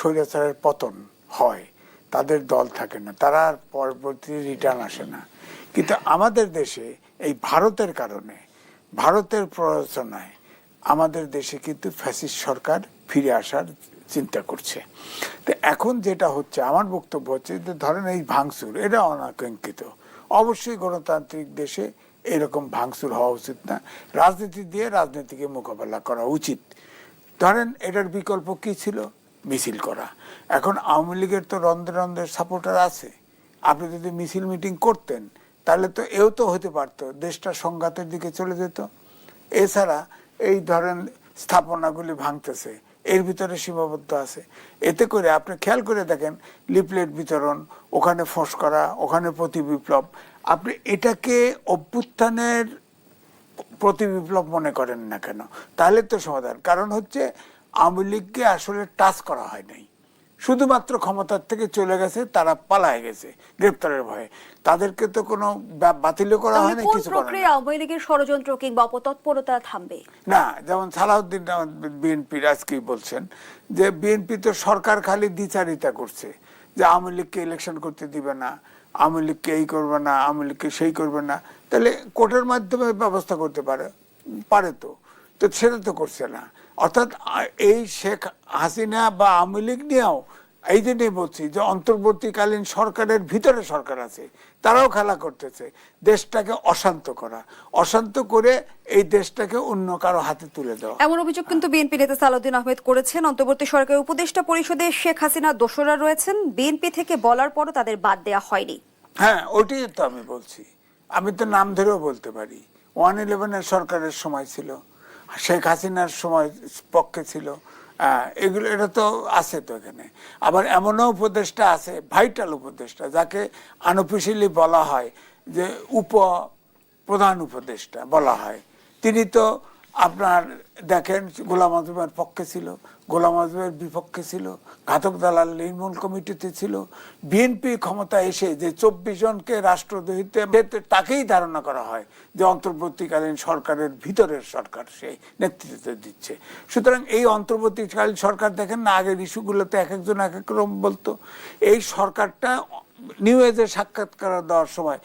স্বৈরাচারের পতন হয়, তাদের দল থাকে না, তারা আর পরবর্তী রিটার্ন আসে না। কিন্তু আমাদের দেশে এই ভারতের কারণে, ভারতের প্ররোচনায় আমাদের দেশে কিন্তু ফ্যাসিস্ট সরকার ফিরে আসার চিন্তা করছে। তো এখন যেটা হচ্ছে, আমার বক্তব্য হচ্ছে যে ধরেন এই ভাঙচুর, এটা অনাকাঙ্ক্ষিত। অবশ্যই গণতান্ত্রিক দেশে এরকম ভাঙচুর হওয়া উচিত না। রাজনীতি দিয়ে রাজনীতিকে মোকাবেলা করা উচিত। ধরেন এটার বিকল্প কি ছিল? মিছিল করা। এখন আওয়ামী লীগের তো রন্ধ্রে রন্ধ্রের সাপোর্টার আছে। আপনি যদি মিছিল মিটিং করতেন, তাহলে তো এও তো হতে পারতো, দেশটা সংঘাতের দিকে চলে যেত। এছাড়া এই ধরেন স্থাপনাগুলি ভাঙতেছে, এর ভিতরে সীমাবদ্ধ আছে। এতে করে আপনি খেয়াল করে দেখেন, লিফলেট বিতরণ, ওখানে ফস করা, ওখানে প্রতি বিপ্লব। আপনি এটাকে অভ্যুত্থানের প্রতি বিপ্লব মনে করেন না কেন? তাহলে তো সমাধান। কারণ হচ্ছে আওয়ামী লীগকে আসলে টাচ করা হয় নাই। শুধুমাত্র ক্ষমতার থেকে চলে গেছে তারা পালায় গেছে গ্রেপ্তারের ভয়ে। তাদেরকে তো কোনো বা- বাতিলও করা হয় না কিছু করা আওয়ামী লীগের ষড়যন্ত্র কিংবা অপতৎপরতা থামবে? না যেমন সালাউদ্দিন বিএনপির আজকেই বলছেন যে বিএনপি তো সরকার খালি দ্বিচারিতা করছে যে আওয়ামী লীগকে ইলেকশন করতে দিবে না আওয়ামী লীগকে এই করবে না আওয়ামী লীগকে সেই করবে না। তাহলে কোর্টের মাধ্যমে ব্যবস্থা করতে পারে পারে তো। তো সেটা তো করছে না। অর্থাৎ এই শেখ হাসিনা বা আওয়ামী লীগ নিয়েও এই জন্যই বলছি যে অন্তর্বর্তীকালীন সরকারের ভিতরে সরকার আছে তারাও খেলা করতেছে। দেশটাকে অশান্ত করা অশান্ত করে এই দেশটাকে অন্য কারও হাতে তুলে দেওয়া। এমন অভিযোগ কিন্তু বিএনপি নেতা সালাউদ্দিন আহমেদ করেছেন। অন্তর্বর্তী সরকারের উপদেষ্টা পরিষদে শেখ হাসিনা দোসরা রয়েছেন। বিএনপি থেকে বলার পরও তাদের বাদ দেওয়া হয়নি। হ্যাঁ ওইটাই তো আমি বলছি। আমি তো নাম ধরেও বলতে পারি। ওয়ান ইলেভেনের সরকারের সময় ছিল। শেখ হাসিনার সময় পক্ষে ছিল। এগুলো, এটা তো আছে তো এখানে। আবার এমনও উপদেষ্টা আছে, ভাইটাল উপদেষ্টা, যাকে আনঅফিসিয়ালি বলা হয় যে উপ প্রধান উপদেষ্টা বলা হয়। তিনি তো আপনার দেখেন, গোলাম আজমের পক্ষে ছিল, গোলাম আজমের বিপক্ষে ছিল, ঘাতক দালাল নির্মূল কমিটিতে ছিল। বিএনপি ক্ষমতা এসে যে চব্বিশ জনকে রাষ্ট্রদ্রোহিতে তাকেই ধারণা করা হয় যে অন্তর্বর্তীকালীন সরকারের ভিতরের সরকার সেই নেতৃত্ব দিচ্ছে। সুতরাং এই অন্তর্বর্তীকালীন সরকার দেখেন না, আগের ইস্যুগুলোতে এক একজন এক এক রকম বলতো। এই সরকারটা নিউ এজে সাক্ষাৎকার দেওয়ার সময়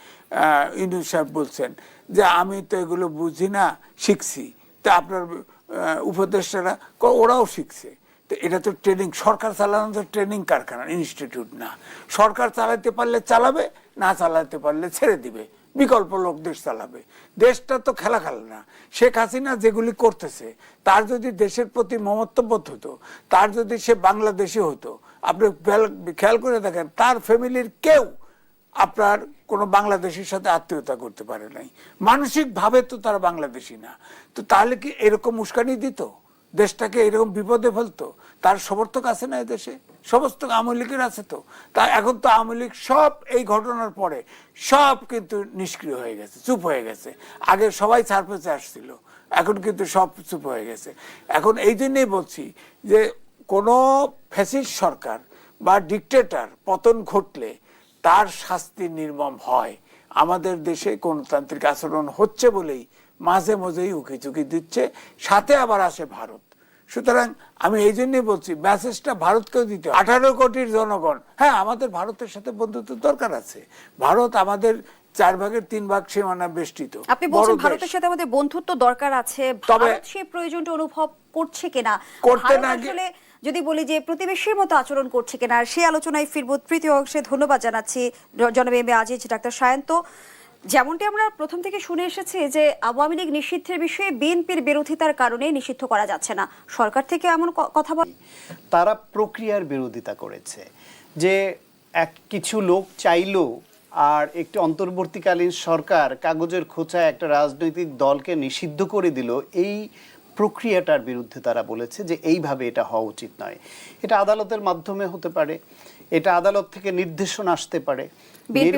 ইউনুস সাহেব বলছেন যে, আমি তো এগুলো বুঝি না, শিখছি। তা আপনার উপদেষ্টারা ওরাও শিখছে। তো এটা তো ট্রেনিং, সরকার চালানো তো ট্রেনিং কারখানা, ইনস্টিটিউট না। সরকার চালাতে পারলে চালাবে, না চালাতে পারলে ছেড়ে দিবে। বিকল্প লোক দেশ চালাবে। দেশটা তো খেলা খেলে না। শেখ হাসিনা যেগুলি করতেছে, তার যদি দেশের প্রতি মমত্ববোধ হতো, তার যদি সে বাংলাদেশি হতো, আপনি খেয়াল করে দেখেন, তার ফ্যামিলির কেউ আপনার কোনো বাংলাদেশের সাথে আত্মীয়তা করতে পারে নাই। মানসিক ভাবে তো তারা বাংলাদেশি না। তো তাহলে কি এরকম উস্কানি দিত? দেশটাকে এরকম বিপদে ফেলতো? তার সমর্থক আছে না দেশে সমস্ত আওয়ামী লীগের আছে তো। তা এখন তো আওয়ামী লীগ সব এই ঘটনার পরে সব কিন্তু নিষ্ক্রিয় হয়ে গেছে, চুপ হয়ে গেছে। আগে সবাই ছাড়পেছে আসছিল, এখন কিন্তু সব চুপ হয়ে গেছে। এখন এই জন্যই বলছি যে কোনো ফ্যাসিস্ট সরকার বা ডিকটেটার পতন ঘটলে তার শাস্তি নির্মম হয়। আমাদের দেশে গণতান্ত্রিক আচরণ হচ্ছে বলেই মাঝে মাঝেই উকি চুকি দিচ্ছে সাথে আবার আসে ভারত। সুতরাং আমি এই জন্যই বলছি মেসেজটা ভারতকেও দিতে আঠারো কোটির জনগণ হ্যাঁ আমাদের ভারতের সাথে বন্ধুত্ব দরকার আছে। ভারত আমাদের চার ভাগের তিন ভাগ সীমানা বেষ্টিত। আপনি বলছেন ভারতের সাথে আমাদের বন্ধুত্ব দরকার আছে। তবে- সেই প্রয়োজনটা অনুভব করছে কিনা? করতে না আসলে যদি বলি যে প্রতিবেশীর মতো আচরণ করছে কিনা, সেই আলোচনায় ফিরব তৃতীয় অংশে। ধন্যবাদ জানাচ্ছি জ- জনাব এম আজিজ, ডাক্তার সায়ন্ত। যেমনটি আমরা প্রথম থেকে শুনে এসেছি যে আওয়ামী লীগ নিষিদ্ধের বিষয়ে বিএনপির বিরোধিতার কারণে নিষিদ্ধ করা যাচ্ছে না। সরকার থেকে এমন কথা বল তারা প্রক্রিয়ার বিরোধিতা করেছে যে এক কিছু লোক চাইলো আর একটি অন্তর্বর্তীকালীন সরকার কাগজের খোঁচায় একটা রাজনৈতিক দলকে নিষিদ্ধ করে দিল। এই প্রক্রিয়াটার বিরুদ্ধে তারা বলেছে যে এইভাবে এটা হওয়া উচিত নয়। এটা আদালতের মাধ্যমে হতে পারে এটা আদালত থেকে নির্দেশনা আসতে পারে।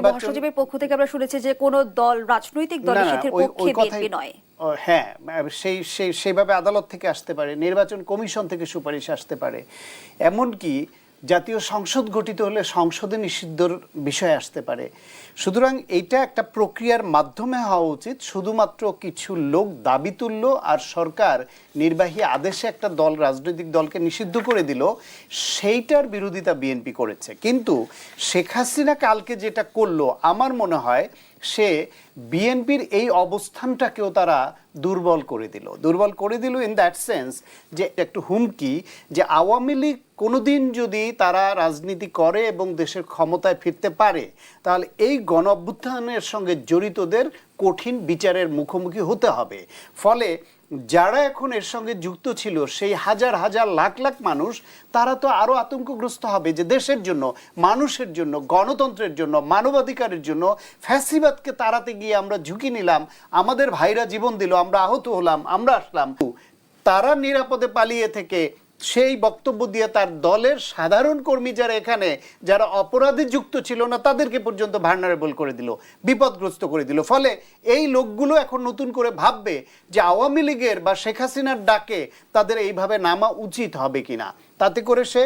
মহাসচিবের পক্ষ থেকে আমরা শুনেছি যে কোন দল রাজনৈতিক দলের ওই- পক্ষে বিএনপি নয়। হ্যাঁ সেই সেই সেইভাবে আদালত থেকে আসতে পারে নির্বাচন কমিশন থেকে সুপারিশ আসতে পারে। এমনকি জাতীয় সংসদ গঠিত হলে সংসদে নিষিদ্ধর বিষয় আসতে পারে। সুতরাং এইটা একটা প্রক্রিয়ার মাধ্যমে হওয়া উচিত। শুধুমাত্র কিছু লোক দাবি তুলল আর সরকার নির্বাহী আদেশে একটা দল, রাজনৈতিক দলকে নিষিদ্ধ করে দিল, সেইটার বিরোধিতা বিএনপি করেছে। কিন্তু শেখ হাসিনা কালকে যেটা করল, আমার মনে হয় সে বিএনপির এই অবস্থানটাকেও তারা দুর্বল করে দিল। দুর্বল করে দিল ইন দ্যাট সেন্স যে একটু হুমকি যে আওয়ামী লীগ কোনোদিন যদি তারা রাজনীতি করে এবং দেশের ক্ষমতায় ফিরতে পারে, তাহলে এই গণ অভ্যুত্থানের সঙ্গে জড়িতদের কঠিন বিচারের মুখোমুখি হতে হবে। ফলে যারা এখন এর সঙ্গে যুক্ত ছিল, সেই হাজার হাজার লাখ লাখ মানুষ, তারা তো আরও আতঙ্কগ্রস্ত হবে যে দেশের জন্য, মানুষের জন্য, গণতন্ত্রের জন্য, মানবাধিকারের জন্য ফ্যাসিবাদকে তাড়াতে গিয়ে আমরা ঝুঁকি নিলাম, আমাদের ভাইরা জীবন দিল, আমরা আহত হলাম, আমরা আসলাম। তারা নিরাপদে পালিয়ে থেকে সেই বক্তব্য দিয়ে তার দলের সাধারণ কর্মী যারা এখানে, যারা অপরাধে যুক্ত ছিল না, তাদেরকে পর্যন্ত ভার্নারেবল করে দিল, বিপদগ্রস্ত করে দিল। ফলে এই লোকগুলো এখন নতুন করে ভাববে যে আওয়ামী লীগের বা শেখ হাসিনার ডাকে তাদের এইভাবে নামা উচিত হবে কিনা। তাতে করে সে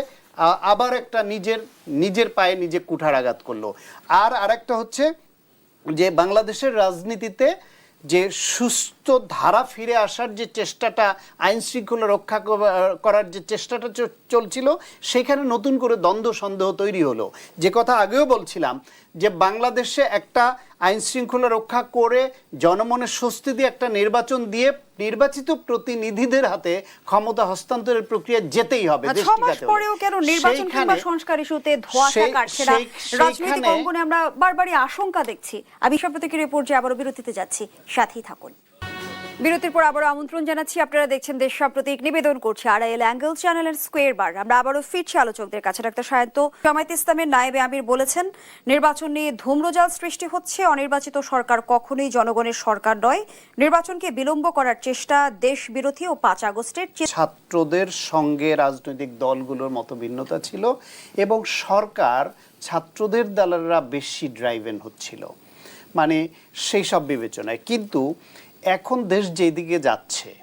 আবার একটা নিজের নিজের পায়ে নিজে কুঠার আঘাত করল। আর আরেকটা হচ্ছে যে বাংলাদেশের রাজনীতিতে যে সুস্থ ধারা ফিরে আসার যে চেষ্টাটা আইন শৃঙ্খলা রক্ষা করার যে চেষ্টাটা চলছিল, সেখানে নতুন করে দ্বন্দ্ব সন্দেহ তৈরি হলো। যে কথা আগেও বলছিলাম, যে বাংলাদেশে একটা আইন শৃঙ্খলা রক্ষা করে জনমনে স্বস্তি দিয়ে একটা নির্বাচন দিয়ে নির্বাচিত প্রতিনিধিদের হাতে ক্ষমতা হস্তান্তরের প্রক্রিয়া যেতেই হবে পরেও কেন নির্বাচন কিংবা সংস্কার ইস্যুতে ধোঁয়াশা সেই- কাটছে না রাজনৈতিক অঙ্গনে আমরা বারবারই আশঙ্কা দেখছি। আমি সব প্রতিক্রিয়া পর্যায়ে আবারও বিরতিতে যাচ্ছি। সাথেই থাকুন। বিরতির পর আবারও আমন্ত্রণ জানাচ্ছি। আপনারা দেখছেন দেশ সাম্প্রতিক নিবেদন করছে আড়াইল অ্যাঙ্গেল চ্যানেলের স্কোয়ার বার। আমরা আবারও ফিরছি আলোচকদের কাছে। ডাক্তার সায়ন্ত, জামায়াত ইসলামের নায়েবে আমির বলেছেন, নির্বাচন নিয়ে ধূম্রজাল সৃষ্টি হচ্ছে। অনির্বাচিত সরকার কখনোই জনগণের সরকার নয়। নির্বাচনকে বিলম্ব করার চেষ্টা দেশ বিরোধী ও পাঁচ আগস্টের ছাত্রদের সঙ্গে রাজনৈতিক দলগুলোর মতো ভিন্নতা ছিল এবং সরকার ছাত্রদের দলেরা বেশি ড্রাইভেন হচ্ছিল। মানে সেই সব বিবেচনায়। কিন্তু এখন দেশ যেদিকে যাচ্ছে,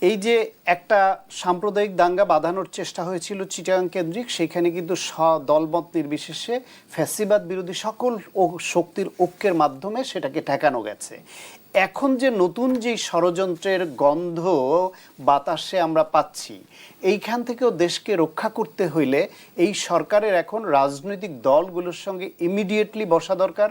এই যে একটা সাম্প্রদায়িক দাঙ্গা বাঁধানোর চেষ্টা হয়েছিল চিটাগাং কেন্দ্রিক, সেখানে কিন্তু স- দলমত নির্বিশেষে ফ্যাসিবাদ বিরোধী সকল শক্তির ঐক্যের মাধ্যমে সেটাকে ঠেকানো গেছে। এখন যে নতুন যে ষড়যন্ত্রের গন্ধ বাতাসে আমরা পাচ্ছি, এইখান থেকেও দেশকে রক্ষা করতে হইলে এই সরকারের এখন রাজনৈতিক দলগুলোর সঙ্গে ইমিডিয়েটলি বসা দরকার।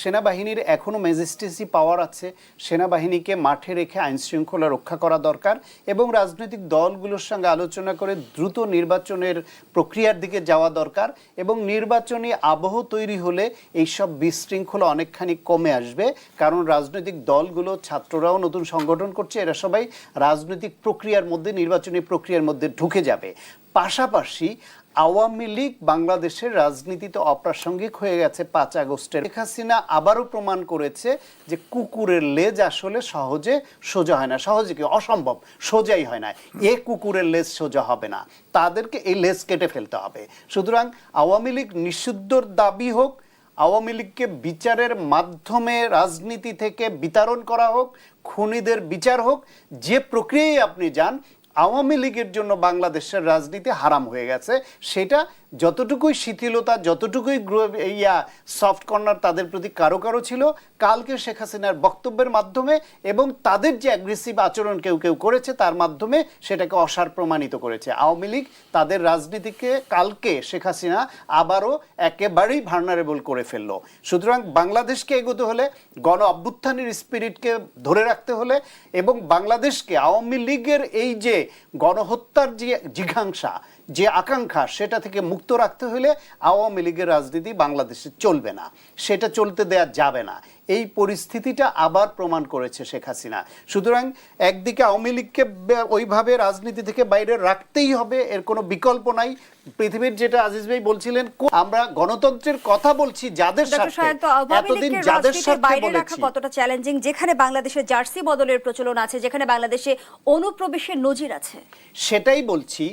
সেনাবাহিনীর এখনও ম্যাজিস্ট্রেসি পাওয়ার আছে, সেনাবাহিনীকে মাঠে রেখে আইন শৃঙ্খলা রক্ষা করা দরকার এবং রাজনৈতিক দলগুলোর সঙ্গে আলোচনা করে দ্রুত নির্বাচনের প্রক্রিয়ার দিকে যাওয়া দরকার এবং নির্বাচনী আবহ তৈরি হলে এইসব বিশৃঙ্খলা অনেকখানি কমে আসবে। কারণ রাজনৈতিক দলগুলো, ছাত্ররাও নতুন সংগঠন করছে, এরা সবাই রাজনৈতিক প্রক্রিয়ার মধ্যে, নির্বাচনী প্রক্রিয়ার মধ্যে ঢুকে যাবে। পাশাপাশি আওয়ামী লীগ বাংলাদেশের রাজনীতিতে অপ্রাসঙ্গিক হয়ে গেছে পাঁচ আগস্টের। শেখ হাসিনা আবারও প্রমাণ করেছে যে কুকুরের লেজ আসলে সহজে সোজা হয় না। সহজে কি? অসম্ভব। সোজাই হয় না। এ কুকুরের লেজ সোজা হবে না। তাদেরকে এই লেজ কেটে ফেলতে হবে। সুতরাং আওয়ামী লীগ নিষিদ্ধর দাবি হোক আওয়ামী লীগকে বিচারের মাধ্যমে রাজনীতি থেকে বিতরণ করা হোক, খুনিদের বিচার হোক, যে প্রক্রিয়ায় আপনি যান, আওয়ামী লীগের জন্য বাংলাদেশের রাজনীতি হারাম হয়ে গেছে। সেটা যতটুকুই শিথিলতা, যতটুকুই ইয়া সফট কর্নার তাদের প্রতি কারও কারও ছিল, কালকে শেখ হাসিনার বক্তব্যের মাধ্যমে এবং তাদের যে অ্যাগ্রেসিভ আচরণ কেউ কেউ করেছে, তার মাধ্যমে সেটাকে অসার প্রমাণিত করেছে। আওয়ামী লীগ তাদের রাজনীতিকে কালকে শেখ হাসিনা আবারও একেবারেই ভার্নারেবল করে ফেলল। সুতরাং বাংলাদেশকে এগোতে হলে, গণ অভ্যুত্থানের স্পিরিটকে ধরে রাখতে হলে এবং বাংলাদেশকে আওয়ামী লীগের এই যে গণহত্যার যে জিঘাংসা যে আকাঙ্ক্ষা সেটা থেকে মুক্ত রাখতে হলে আওয়ামী লীগের রাজনীতি বাংলাদেশে চলবে না। সেটা চলতে দেয়া যাবে না। এই পরিস্থিতিটা আবার প্রমাণ করেছে শেখ হাসিনা। সুতরাং একদিকে আওয়ামী লীগকে ওইভাবে রাজনীতি থেকে বাইরে রাখতেই হবে এর কোনো বিকল্প নাই। পৃথিবীর যেটা আজিজ ভাই বলছিলেন আমরা গণতন্ত্রের কথা বলছি যাদের সাথে এতদিন যাদের বাইরে রাখা কতটা চ্যালেঞ্জিং যেখানে বাংলাদেশে জার্সি বদলের প্রচলন আছে যেখানে বাংলাদেশে অনুপ্রবেশের নজির আছে? সেটাই বলছি